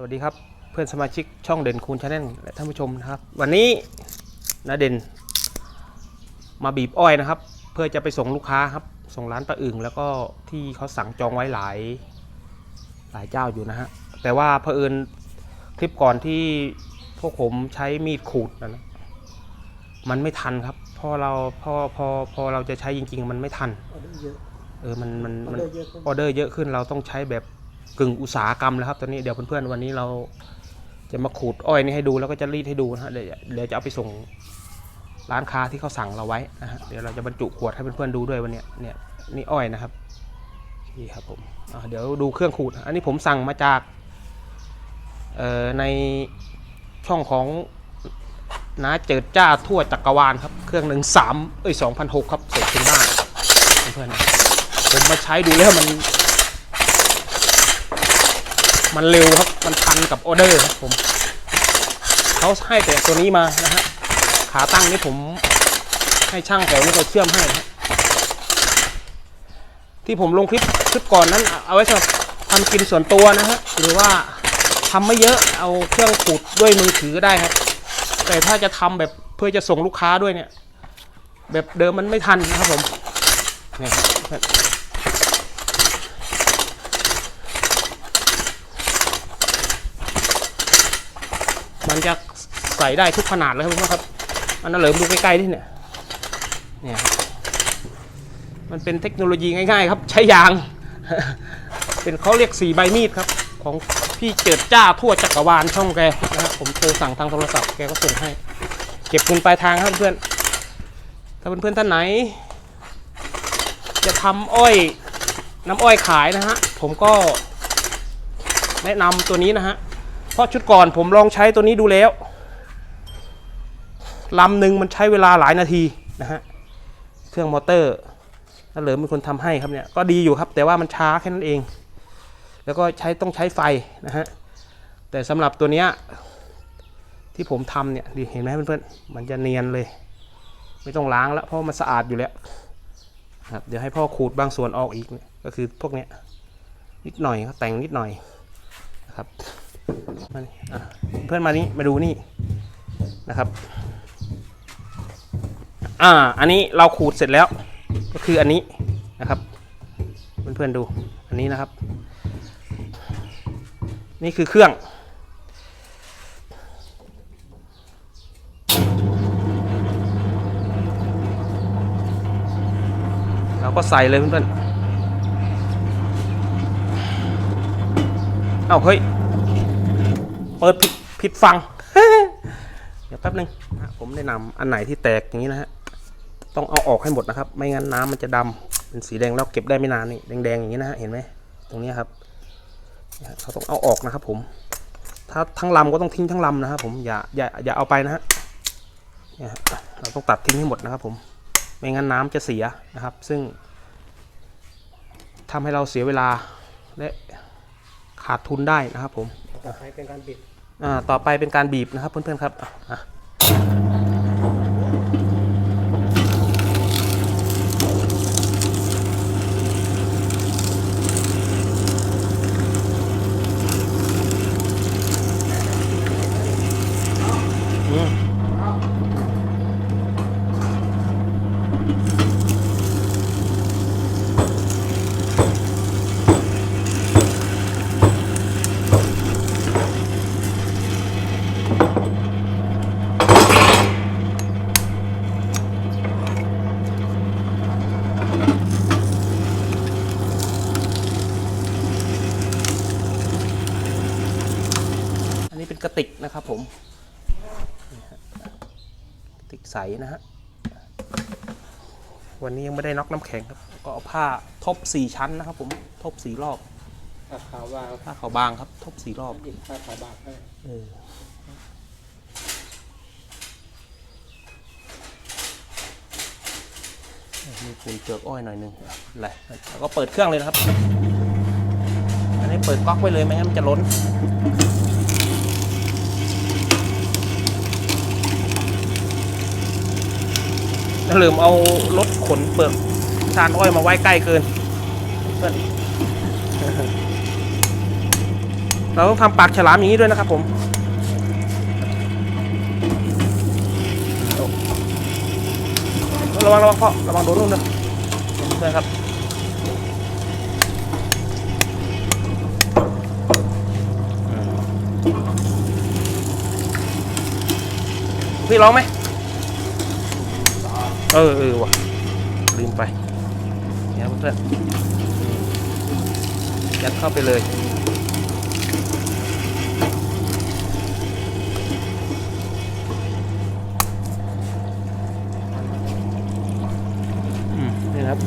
สวัสดีครับเพื่อนสมาชิกช่องเด่นคูณชาแนลและท่านผู้ชมนะครับ วันนี้นาเด่น มาบีบอ้อยนะครับ เพื่อจะไปส่งลูกค้าครับ ส่งร้านปลาอึ่งแล้วก็ที่เขาสั่งจองไว้หลายหลายเจ้าอยู่นะฮะแต่ว่าเผอิญคลิปก่อนที่พวกผมใช้มีดขูดนะนะมันไม่ทันครับพอเราพอพอพอเราจะใช้จริง ๆ มันไม่ทันออเดอร์เยอะเออมันมันออมันเดอร์เยอะขึ้นออเดอร์เยอะขึ้นเราต้องใช้แบบ กึ่งอุตสาหกรรมแล้วครับตอนนี้เดี๋ยวเพื่อนๆวันนี้เราจะมาขูดอ้อยนี่ให้ดูแล้วก็จะรีดให้ดูนะฮะเดี๋ยวเดี๋ยวจะเอาไปส่งร้านค้าที่เขาสั่งเราไว้นะฮะเดี๋ยวเราจะบรรจุขวดให้เพื่อนๆดูด้วยวันนี้เนี่ยนี่อ้อยนะครับนี่ครับผมเดี๋ยวดูเครื่องขูด อันนี้ผมสั่งมาจากในช่องของน้าเจิดจ้าทั่วจักรวาลครับ เครื่องหนึ่งสามเอ้ยสองพันหกครับเส่งถึงบ้านเพื่อนๆผมมาใช้ดูแล้วมัน มันเร็วครับ มันทันกับออเดอร์ครับผมเขาให้แต่ตัวนี้มานะฮะ ขาตั้งนี่ผมให้ช่างแถวนี้เขาเชื่อมให้ ที่ผมลงคลิปคลิปก่อนนั้น เอาไว้สำหรับทำกินส่วนตัวนะฮะ หรือว่าทำไม่เยอะ เอาเครื่องขูดด้วยมือถือก็ได้ครับ แต่ถ้าจะทำแบบเพื่อจะส่งลูกค้าด้วยเนี่ย แบบเดิมมันไม่ทันนะครับผมเนี่ยครับ มันจะใส่ได้ทุกขนาดเลยครับครับ อันนั้นเหลิมดูใกล้ๆที่เนี่ย เนี่ย มันเป็นเทคโนโลยีง่ายๆ ครับ ใช้ยาง เป็นเขาเรียกสีใบมีดครับ ของพี่เจิดจ้าทั่วจักรวาลช่องแกนะครับผมโทรสั่งทางโทรศัพท์แกก็ส่งให้ เก็บเงินปลายทางครับเพื่อน ถ้าเพื่อนๆท่านไหน จะทำอ้อยน้ำอ้อยขายนะฮะ ผมก็แนะนำตัวนี้นะฮะ ราะชุดก่อนผมลองใช้ตัวนี้ดูแล้วลำหนึ่งมันใช้เวลาหลายนาทีนะฮะเครื่องมอเตอร์ถ้าเหลิมเป็นคนทำให้ครับเนี่ยก็ดีอยู่ครับแต่ว่ามันช้าแค่นั้นเอง แล้วก็ใช้ต้องใช้ไฟนะฮะแต่สำหรับตัวเนี้ยที่ผมทำเนี่ยดีเห็นไหมเพื่อนๆมันจะเนียนเลย ไม่ต้องล้างแล้วเพราะมันสะอาดอยู่แล้วครับเดี๋ยวให้พ่อขูดบางส่วนออกอีกก็คือพวกเนี้ยนิดหน่อยครับแต่งนิดหน่อยนะครับ มาเพื่อนมานี้มาดูนี่นะครับ อ่า อันนี้เราขูดเสร็จแล้ว ก็คืออันนี้นะครับ เพื่อนๆดู อันนี้นะครับ นี่คือเครื่องเราก็ใส่เลยเพื่อนๆ เอ้าเฮ้ย เปิดผิดผิดฟัง เดี๋ยวแป๊บนึงนะผมแนะนำอันไหนที่แตกอย่างนี้นะฮะ ต้องเอาออกให้หมดนะครับ ไม่งั้นน้ำมันจะดำเป็นสีแดงแล้วเก็บได้ไม่นานนี่แดงๆอย่างนี้นะฮะเห็นไหมตรงนี้ครับเนี่ยเราต้องเอาออกนะครับ ผม ถ้าทั้งลำก็ต้องทิ้งทั้งลำนะครับผมอย่าอย่าอย่าเอาไปนะฮะเนี่ยฮะเราต้องตัดทิ้งให้หมดนะครับ ผม ไม่งั้นน้ำจะเสียนะครับ ซึ่งทำให้เราเสียเวลาและ ขาดทุนได้นะครับผมต่อไปเป็นการบิดอ่าต่อไปเป็นการบีบนะครับเพื่อนๆครับอะอะอืมอันนี้เป็นกระ ติกนะครับผมนี่ฮะกระติกใสนะฮะวันนี้ยังไม่ได้น็อกน้ำแข็งครับก็เอาผ้าทบสี่ชั้นนะครับผมทบสี่รอบผ้าขาววางผ้าขาวบางครับ ทบสี่รอบหยิบผ้าขาวบางให้เออมีฝุ่นเปลือกอ้อยหน่อยหนึงอะไรแล้วก็เปิดเครื่องเลยนะครับ อันนี้เปิดก๊อกไว้เลยไม่งั้นมันจะล้น อย่าลืมเอารถขนเปลือกชานอ้อยมาไว้ใกล้เกินเพื่อนเราต้องทำปากฉลามอย่างนี้ด้วยนะครับผมระวังระวังพ่อระวังโดนนู่นนะด้วยครับพี่ร้องไหม เออเออว่ะลืมไปเนี่ยเพื่อนยัดเข้าไปเลยนี่ครับ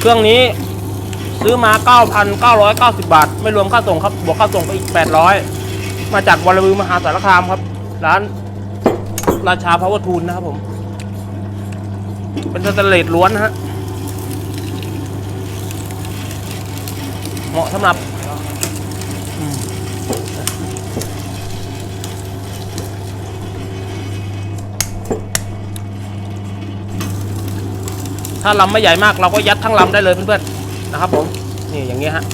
เครื่องนี้ซื้อมา 9,990 บาท ไม่รวมค่าส่งครับ บวกค่าส่งไปอีก 800 มาจากวรบือมหาสารคามครับ ร้านราชาพาวเวอร์ทูนนะครับผม เป็นสแตเลสล้วนนะฮะ เหมาะสำหรับถ้าลำไม่ใหญ่มากเราก็ยัดทั้งลำได้เลยเพื่อนๆนะครับผม นี่อย่างเงี้ยฮะ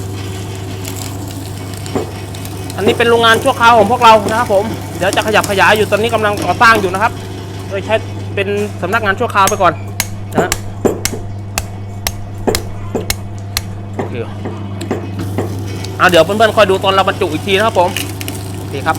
อันนี้เป็นโรงงานชั่วคราวของพวกเรานะครับผม เดี๋ยวจะขยับขยายอยู่ตอนนี้กำลังก่อสร้างอยู่นะครับ โดยใช้เป็นสำนักงานชั่วคราวไปก่อนนะฮะโอเคอะเดี๋ยวเพื่อนๆคอยดูตอนเราบรรจุอีกทีนะครับผม โอเคครับ